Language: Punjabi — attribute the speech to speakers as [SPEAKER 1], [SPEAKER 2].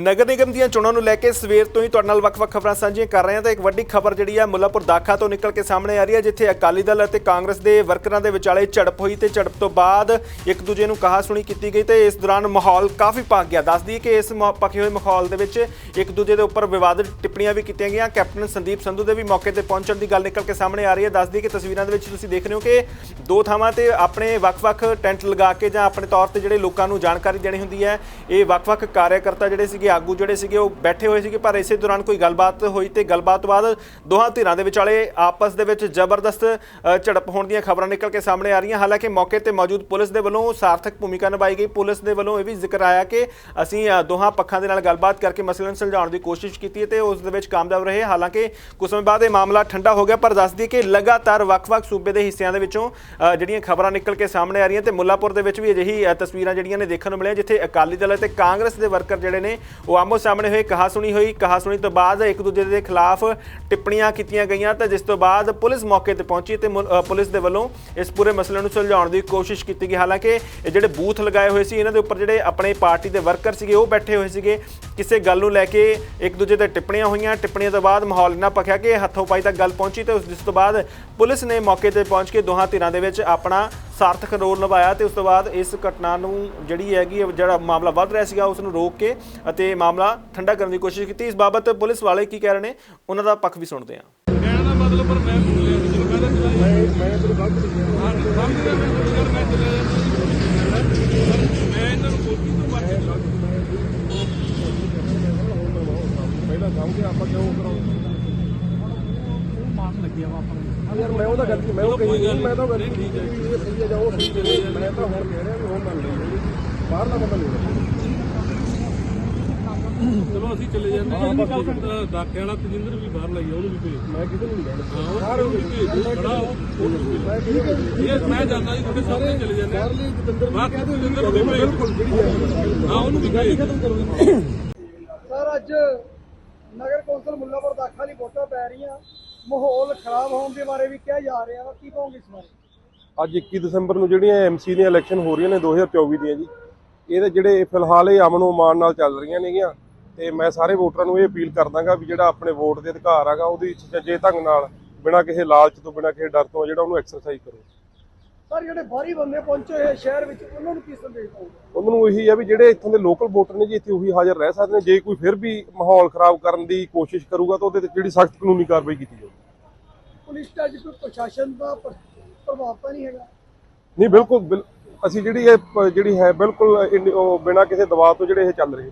[SPEAKER 1] ਨਗਰ ਨਿਗਮ ਦੀਆਂ ਚੋਣਾਂ ਨੂੰ ਲੈ ਕੇ ਸਵੇਰ ਤੋਂ ਹੀ ਤੁਹਾਡੇ ਨਾਲ ਵੱਖ-ਵੱਖ ਖਬਰਾਂ ਸਾਂਝੀਆਂ ਕਰ ਰਹੇ ਹਾਂ ਤਾਂ ਇੱਕ ਵੱਡੀ ਖਬਰ ਜਿਹੜੀ ਹੈ ਮੁੱਲਾਪੁਰ ਦਾਖਾ ਤੋਂ ਨਿਕਲ ਕੇ ਸਾਹਮਣੇ ਆ ਰਹੀ ਹੈ, ਜਿੱਥੇ ਅਕਾਲੀ ਦਲ ਅਤੇ ਕਾਂਗਰਸ ਦੇ ਵਰਕਰਾਂ ਦੇ ਵਿਚਾਲੇ ਝੜਪ ਹੋਈ ਤੇ ਝੜਪ ਤੋਂ ਬਾਅਦ ਇੱਕ ਦੂਜੇ ਨੂੰ ਕਹਾ ਸੁਣੀ ਕੀਤੀ ਗਈ ਤੇ ਇਸ ਦੌਰਾਨ ਮਾਹੌਲ ਕਾਫੀ ਪੱਕ ਗਿਆ। ਦੱਸ ਦਈਏ ਕਿ ਇਸ ਮਾ- ਭਖੇ ਹੋਏ ਮਾਹੌਲ ਦੇ ਵਿੱਚ ਇੱਕ ਦੂਜੇ ਦੇ ਉੱਪਰ ਵਿਵਾਦਤ ਟਿੱਪਣੀਆਂ ਵੀ ਕੀਤੀਆਂ ਗਈਆਂ। ਕੈਪਟਨ ਸੰਦੀਪ ਸੰਧੂ ਦੇ ਵੀ ਮੌਕੇ ਤੇ ਪਹੁੰਚਣ ਦੀ ਗੱਲ ਨਿਕਲ ਕੇ ਸਾਹਮਣੇ ਆ ਰਹੀ ਹੈ। ਦੱਸ ਦਈਏ ਕਿ ਤਸਵੀਰਾਂ ਦੇ ਵਿੱਚ ਤੁਸੀਂ ਦੇਖ ਰਹੇ ਹੋ ਕਿ ਦੋ ਥਾਵਾਂ ਤੇ ਆਪਣੇ ਵੱਖ-ਵੱਖ ਟੈਂਟ ਲਗਾ ਕੇ ਜਾਂ ਆਪਣੇ ਤੌਰ ਤੇ ਜਿਹੜੇ ਲੋਕਾਂ ਨੂੰ ਜਾਣਕਾਰੀ ਦੇਣੀ ਹੁੰਦੀ ਹੈ, ਇਹ ਵੱਖ-ਵੱਖ ਕਾਰਜਕਰਤਾ ਜਿਹੜੇ ਸੀਗੇ ਆਗੂ ਜਿਹੜੇ ਸੀਗੇ ਉਹ ਬੈਠੇ ਹੋਏ ਸੀਗੇ, ਪਰ ਇਸੇ ਦੌਰਾਨ ਕੋਈ ਗੱਲਬਾਤ ਹੋਈ ਤੇ ਗੱਲਬਾਤ ਤੋਂ ਬਾਅਦ ਦੋਹਾਂ ਧਿਰਾਂ ਦੇ ਵਿਚਾਲੇ ਆਪਸ ਦੇ ਵਿੱਚ ਜ਼ਬਰਦਸਤ ਝੜਪ ਹੋਣ ਦੀਆਂ ਖਬਰਾਂ ਨਿਕਲ ਕੇ ਸਾਹਮਣੇ ਆ ਰਹੀਆਂ। ਹਾਲਾਂਕਿ ਮੌਕੇ ਤੇ ਮੌਜੂਦ ਪੁਲਿਸ ਦੇ ਵੱਲੋਂ ਸਾਰਥਕ ਭੂਮਿਕਾ ਨਿਭਾਈ ਗਈ। ਪੁਲਿਸ ਦੇ ਵੱਲੋਂ ਇਹ ਵੀ ਜ਼ਿਕਰ ਆਇਆ ਕਿ ਅਸੀਂ ਦੋਹਾਂ ਪੱਖਾਂ ਦੇ ਨਾਲ ਗੱਲਬਾਤ ਕਰਕੇ ਮਸਲੇ ਨੂੰ ਸੁਲਝਾਉਣ ਦੀ ਕੋਸ਼ਿਸ਼ ਕੀਤੀ ਹੈ ਤੇ ਉਸ ਦੇ ਵਿੱਚ ਕਾਮਯਾਬ ਰਹੇ। ਹਾਲਾਂਕਿ ਕੁਝ ਸਮੇਂ ਬਾਅਦ ਇਹ ਮਾਮਲਾ ਠੰਡਾ ਹੋ ਗਿਆ, ਪਰ ਦੱਸ ਦਈਏ ਕਿ ਲਗਾਤਾਰ ਵੱਖ-ਵੱਖ ਸੂਬੇ ਦੇ ਹਿੱਸਿਆਂ ਦੇ ਵਿੱਚੋਂ ਜਿਹੜੀਆਂ ਖਬਰਾਂ ਨਿਕਲ ਕੇ ਸਾਹਮਣੇ ਆ ਰਹੀਆਂ ਤੇ ਮੁੱਲਾਪੁਰ ਦੇ ਵਿੱਚ ਵੀ ਅਜਿਹੀ ਤਸਵੀਰਾਂ ਜਿਹੜੀਆਂ ਨੇ ਦੇਖਣ ਨੂੰ ਮਿਲੀਆਂ, ਜਿੱਥੇ ਅਕਾਲੀ ਦਲ ਅਤੇ ਕਾਂਗਰਸ ਦੇ ਵਰਕਰ ਜਿਹੜੇ ਨੇ ਉਹ ਆਮੋ ਸਾਹਮਣੇ ਹੋਏ ਕਹਾ ਸੁਣੀ ਹੋਈ। ਕਹਾ ਸੁਣੀ ਤੋਂ ਬਾਅਦ ਇੱਕ ਦੂਜੇ ਦੇ ਖਿਲਾਫ ਟਿੱਪਣੀਆਂ ਕੀਤੀਆਂ ਗਈਆਂ ਤੇ ਜਿਸ ਤੋਂ ਬਾਅਦ ਪੁਲਿਸ ਮੌਕੇ ਤੇ ਪਹੁੰਚੀ ਤੇ ਮੁ- ਪੁਲਿਸ ਦੇ ਵੱਲੋਂ ਇਸ ਪੂਰੇ ਮਸਲੇ ਨੂੰ ਸੁਲਝਾਉਣ ਦੀ ਕੋਸ਼ਿਸ਼ ਕੀਤੀ ਗਈ। ਹਾਲਾਂਕਿ ਇਹ ਜਿਹੜੇ ਬੂਥ ਲਗਾਏ ਹੋਏ ਸੀ, ਇਹਨਾਂ ਦੇ ਉੱਪਰ ਜਿਹੜੇ ਆਪਣੇ ਪਾਰਟੀ ਦੇ ਵਰਕਰ ਸੀਗੇ, ਉਹ ਬੈਠੇ ਹੋਏ ਸੀਗੇ। ਕਿਸੇ ਗੱਲ ਨੂੰ ਲੈ ਕੇ ਇੱਕ ਦੂਜੇ ਤੇ ਟਿੱਪਣੀਆਂ ਹੋਈਆਂ। ਟਿੱਪਣੀਆਂ ਤੋਂ ਬਾਅਦ ਮਾਹੌਲ ਇੰਨਾ ਭਖਿਆ ਕਿ ਹੱਥੋਂ ਪਾਈ ਤੱਕ ਗੱਲ ਪਹੁੰਚੀ ਤੇ ਉਸ ਜਿਸ ਤੋਂ ਬਾਅਦ ਪੁਲਿਸ ਨੇ ਮੌਕੇ ਤੇ ਪਹੁੰਚ ਕੇ ਦੋਹਾਂ ਧਿਰਾਂ ਦੇ ਵਿੱਚ ਆਪਣਾ ਸਾਰਥਕ ਰੋਲ ਨਿਭਾਇਆ ਤੇ ਉਸ ਤੋਂ ਬਾਅਦ ਇਸ ਘਟਨਾ ਨੂੰ ਜਿਹੜੀ ਹੈਗੀ ਜਿਹੜਾ ਮਾਮਲਾ ਵੱਧ ਰਿਹਾ ਸੀਗਾ ਉਸ ਨੂੰ ਰੋਕ ਕੇ ਅਤੇ ਮਾਮਲਾ ਠੰਡਾ ਕਰਨ ਦੀ ਕੋਸ਼ਿਸ਼ ਕੀਤੀ ਇਸ ਬਾਬਤ ਪੁਲਿਸ ਵਾਲੇ ਕੀ ਕਹਿ ਰਹੇ ਨੇ ਉਹਨਾਂ ਦਾ ਪੱਖ ਵੀ ਸੁਣਦੇ ਹਾਂ
[SPEAKER 2] ਕਹਿਣ ਦਾ ਮਤਲਬ ਪਰ ਮੈਂ ਬੋਲਿਆ ਵੀ ਜਦੋਂ ਕਹਿੰਦਾ ਚਲਾ ਮੈਂ ਮੈਂ ਤੈਨੂੰ ਗਲਤ ਲਿਖਿਆ ਹਾਂ ਸਮਝ ਗਿਆ ਮੈਂ ਕੋਈ ਗੱਲ ਮੈਂ ਚਲਾ ਜਾਂਦਾ ਮੈਂ ਇਹਨਾਂ ਨੂੰ ਕੋਸ਼ਿਸ਼ ਤੋਂ ਮਰ ਕੇ
[SPEAKER 3] ਪਹਿਲਾਂ ਸਮਝ ਆਪਾਂ ਕਿਉਂ ਕਰਾਉਂਦੇ
[SPEAKER 2] ਮਾਰਨ ਲੱਗਿਆ ਵਾ ਆਪਾਂ
[SPEAKER 3] ਯਾਰ ਮੈਂ ਉਹਦਾ ਗੱਲ ਮੈਂ ਉਹ ਕਹੀ ਨਹੀਂ ਮੈਂ ਤਾਂ ਗੱਲ ਠੀਕ ਹੈ ਇਹ ਸਹੀ ਹੈ ਜਾਂ ਉਹ ਸਹੀ ਹੈ ਮੈਂ ਤਾਂ ਹੁਣ ਕਹਿ ਰਿਹਾ ਵੀ ਹੁਣ ਮੰਨ ਲਈ ਬਾਹਰ ਦਾ ਬੰਦਾ ਨਹੀਂ
[SPEAKER 2] ਚਲੋ ਅਸੀਂ ਚਲੇ ਜਾਂਦੇ ਹਾਂ। ਆਪਾਂ ਦਾਖੇ ਵਾਲਾ ਤਜਿੰਦਰ ਵੀ ਬਾਹਰ ਲਾਈ ਉਹਨੂੰ ਵੀ ਭੇਜ
[SPEAKER 3] ਮੈਂ ਕਿਤੇ ਨਹੀਂ ਲੈਣਾ
[SPEAKER 2] ਹਾਂ ਸਾਰੇ ਉਹਨੂੰ ਵੀ ਭੇਜ ਦਿਓ, ਖੜਾ ਉਹ ਉਹਨੂੰ ਵੀ
[SPEAKER 3] ਮੈਂ ਕਿਤੇ?
[SPEAKER 2] ਭੇਜ। ਇਹ ਮੈਂ ਜਾਂਦਾ ਜੀ ਤੁਹਾਡੇ ਸਾਹਮਣੇ ਚਲੇ ਜਾਂਦੇ ਹਾਂ।
[SPEAKER 3] ਬਾਹਰਲੀ ਜਤਿੰਦਰ
[SPEAKER 2] ਬਾਹਰ ਤਜਿੰਦਰ ਨੂੰ ਵੀ ਭੇਜ ਦਿਓ।
[SPEAKER 3] ਬਿਲਕੁਲ ਜਿਹੜੀ ਹੈ
[SPEAKER 2] ਹਾਂ ਉਹਨੂੰ ਵੀ ਭੇਜ ਦਿਓ।
[SPEAKER 4] ਸਰ ਅੱਜ ਨਗਰ ਕੌਂਸਲ ਮੁੱਲਾਪੁਰ ਦੀ ਵੋਟਾਂ ਪੈ ਰਹੀਆਂ। ਮਾਹੌਲ ਖਰਾਬ ਹੋਣ ਦੇ ਬਾਰੇ ਵੀ ਕਿਹਾ ਜਾ ਰਿਹਾ ਵਾ। ਕੀ ਕਹੋਗੇ ਇਸ ਬਾਰੇ?
[SPEAKER 3] ਅੱਜ 21 ਦਸੰਬਰ ਨੂੰ ਜਿਹੜੀਆਂ ਐਮਸੀ ਦੀਆਂ ਇਲੈਕਸ਼ਨ ਹੋ ਰਹੀਆਂ ਨੇ 2024 ਦੀਆਂ ਜੀ, ਇਹਦੇ ਜਿਹੜੇ ਫਿਲਹਾਲ ਇਹ ਅਮਨ ਉਮਾਨ ਨਾਲ ਚੱਲ ਰਹੀਆਂ ਨੇਗੀਆਂ, ਤੇ ਮੈਂ ਸਾਰੇ ਵੋਟਰਾਂ ਨੂੰ ਇਹ ਅਪੀਲ ਕਰਦਾਗਾ ਵੀ ਜਿਹੜਾ ਆਪਣੇ ਵੋਟ ਦੇ ਅਧਿਕਾਰ ਹੈਗਾ ਉਹਦੀ ਸੁਚੱਜੇ ਢੰਗ ਨਾਲ ਬਿਨਾਂ ਕਿਸੇ ਲਾਲਚ ਤੋਂ, ਬਿਨਾਂ ਕਿਸੇ ਡਰ ਤੋਂ ਜਿਹੜਾ ਉਹਨੂੰ ਐਕਸਰਸਾਈਜ਼ ਕਰੋ।
[SPEAKER 4] ਸਰ ਜਿਹੜੇ ਬਾਹਰੀ ਬੰਦੇ ਪਹੁੰਚੇ ਹੋਏ ਸ਼ਹਿਰ ਵਿੱਚ ਉਹਨਾਂ ਨੂੰ ਕੀ ਸੰਦੇਸ਼ ਦਓਗੇ
[SPEAKER 3] ਉਹਨਾਂ ਨੂੰ ਇਹੀ ਆ ਵੀ ਜਿਹੜੇ ਇੱਥੋਂ ਦੇ ਲੋਕਲ ਵੋਟਰ ਨੇ ਜੀ ਇੱਥੇ ਉਹੀ ਹਾਜ਼ਰ ਰਹਿ ਸਕਦੇ ਨੇ। ਜੇ ਕੋਈ ਫਿਰ ਵੀ ਮਾਹੌਲ ਖਰਾਬ ਕਰਨ ਦੀ ਕੋਸ਼ਿਸ਼ ਕਰੂਗਾ ਤਾਂ ਉਹਦੇ ਤੇ ਜਿਹੜੀ ਸਖਤ ਕਾਨੂੰਨੀ ਕਾਰਵਾਈ ਕੀਤੀ ਜਾਊਗੀ।
[SPEAKER 4] ਪੁਲਿਸ ਦਾ ਅੱਜ ਕੋਈ ਪ੍ਰਸ਼ਾਸਨ ਦਾ ਪ੍ਰ- ਪ੍ਰਭਾਵ ਤਾਂ ਨਹੀਂ ਹੈਗਾ?
[SPEAKER 3] ਨਹੀਂ ਬਿਲਕੁਲ ਬਿਲ- ਅਸੀਂ ਜਿਹੜੀ ਇਹ ਪ- ਜਿਹੜੀ ਹੈ ਬਿਲਕੁਲ ਇੰਨ- ਉਹ ਬਿਨਾਂ ਕਿਸੇ ਦਬਾਅ ਤੋਂ ਜਿਹੜੇ ਇਹ ਚੱਲ ਰਹੇ ਨੇ।